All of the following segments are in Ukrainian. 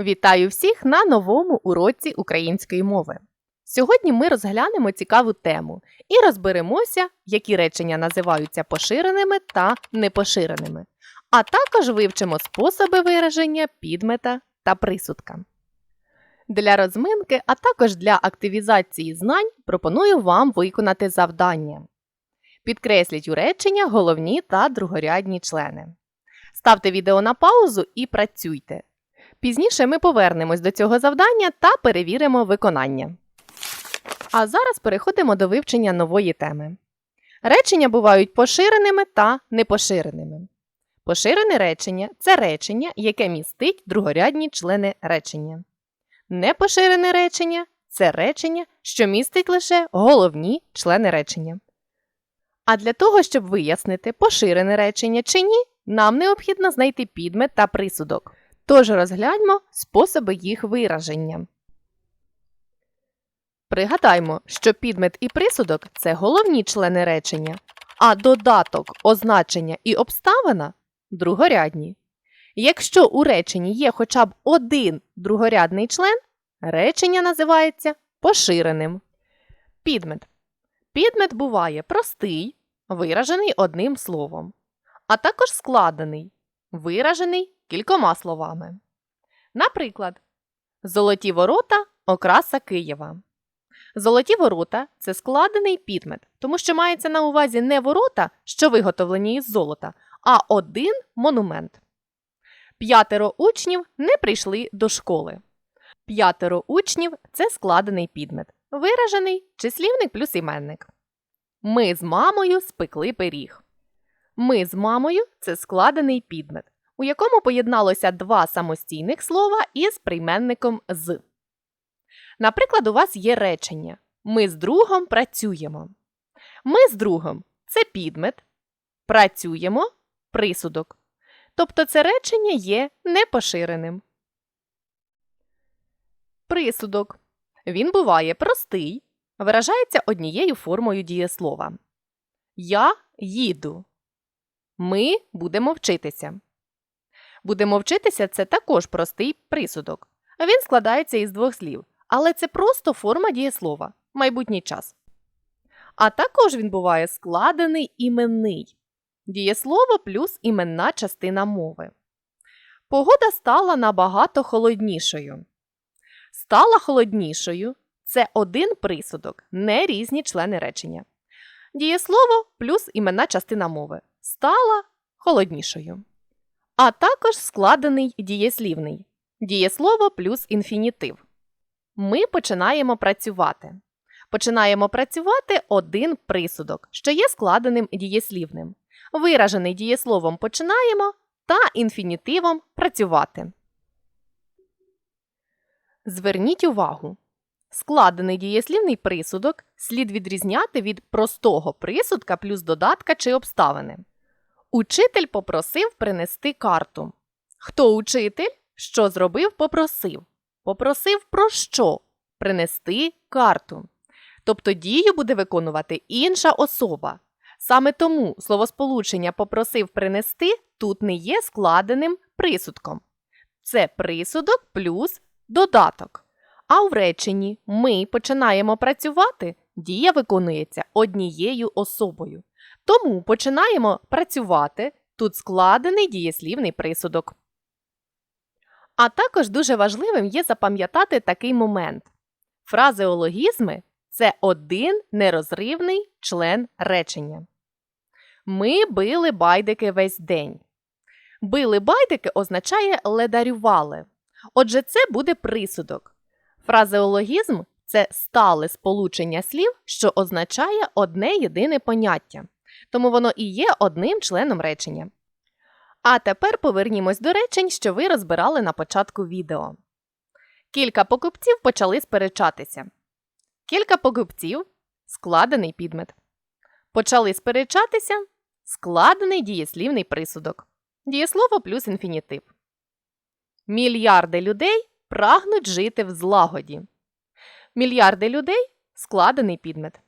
Вітаю всіх на новому уроці української мови. Сьогодні ми розглянемо цікаву тему і розберемося, які речення називаються поширеними та непоширеними, а також вивчимо способи вираження підмета та присудка. Для розминки, а також для активізації знань пропоную вам виконати завдання. Підкресліть у речення головні та другорядні члени. Ставте відео на паузу і працюйте. Пізніше ми повернемось до цього завдання та перевіримо виконання. А зараз переходимо до вивчення нової теми. Речення бувають поширеними та непоширеними. Поширене речення це речення, яке містить другорядні члени речення. Непоширене речення це речення, що містить лише головні члени речення. А для того, щоб вияснити, поширене речення чи ні, нам необхідно знайти підмет та присудок. Тож розгляньмо способи їх вираження. Пригадаймо, що підмет і присудок це головні члени речення, а додаток, означення і обставина другорядні. Якщо у реченні є хоча б один другорядний член, речення називається поширеним. Підмет. Підмет буває простий, виражений одним словом, а також складений, виражений кількома словами. Наприклад, Золоті ворота окраса Києва. Золоті ворота це складений підмет, тому що мається на увазі не ворота, що виготовлені із золота, а один монумент. П'ятеро учнів не прийшли до школи. П'ятеро учнів це складений підмет, виражений числівник плюс іменник. Ми з мамою спекли пиріг. Ми з мамою це складений підмет, у якому поєдналося два самостійних слова із прийменником з. Наприклад, у вас є речення Ми з другом працюємо. Ми з другом це підмет, працюємо присудок. Тобто це речення є непоширеним. Присудок. Він буває простий, виражається однією формою дієслова. Я їду. Ми будемо вчитися. Будемо вчитися це також простий присудок. Він складається із двох слів, але це просто форма дієслова, майбутній час. А також він буває складений іменний дієслово плюс іменна частина мови. Погода стала набагато холоднішою. Стала холоднішою це один присудок, не різні члени речення. Дієслово плюс іменна частина мови. Стала холоднішою. А також складений дієслівний. Дієслово плюс інфінітив. Ми починаємо працювати. Починаємо працювати один присудок, що є складеним дієслівним. Виражений дієсловом починаємо та інфінітивом працювати. Зверніть увагу. Складений дієслівний присудок слід відрізняти від простого присудка плюс додатка чи обставини. Учитель попросив принести карту. Хто учитель? Що зробив? Попросив. Попросив про що? Принести карту. Тобто дію буде виконувати інша особа. Саме тому словосполучення попросив принести тут не є складеним присудком. Це присудок плюс додаток. А в реченні ми починаємо працювати, дія виконується однією особою. Тому починаємо працювати тут складений дієслівний присудок. А також дуже важливим є запам'ятати такий момент. Фразеологізми це один нерозривний член речення. Ми били байдики весь день. Били байдики означає ледарювали. Отже, це буде присудок. Фразеологізм це стале сполучення слів, що означає одне єдине поняття. Тому воно і є одним членом речення. А тепер повернімось до речень, що ви розбирали на початку відео. Кілька покупців почали сперечатися. Кілька покупців складений підмет. Почали сперечатися складений дієслівний присудок. Дієслово плюс інфінітив. Мільярди людей прагнуть жити в злагоді. Мільярди людей складений підмет.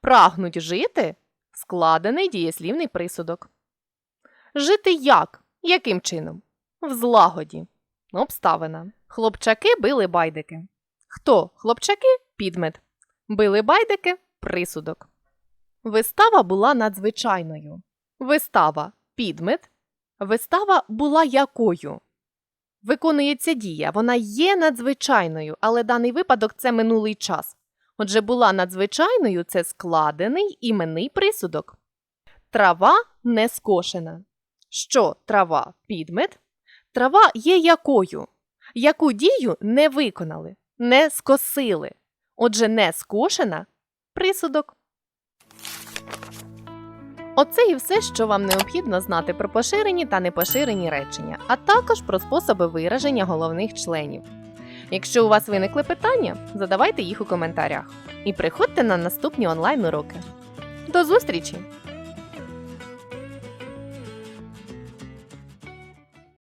Прагнуть жити складений дієслівний присудок. Жити як? Яким чином? В злагоді. Обставина. Хлопчаки били байдики. Хто? Хлопчаки підмет. Били байдики присудок. Вистава була надзвичайною. Вистава підмет. Вистава була якою? Виконується дія. Вона є надзвичайною, але даний випадок це минулий час. Отже, була надзвичайною це складений іменний присудок. Трава не скошена. Що трава підмет? Трава є якою? Яку дію не виконали, не скосили. Отже, не скошена присудок. Оце і все, що вам необхідно знати про поширені та непоширені речення, а також про способи вираження головних членів. Якщо у вас виникли питання, задавайте їх у коментарях і приходьте на наступні онлайн уроки. До зустрічі!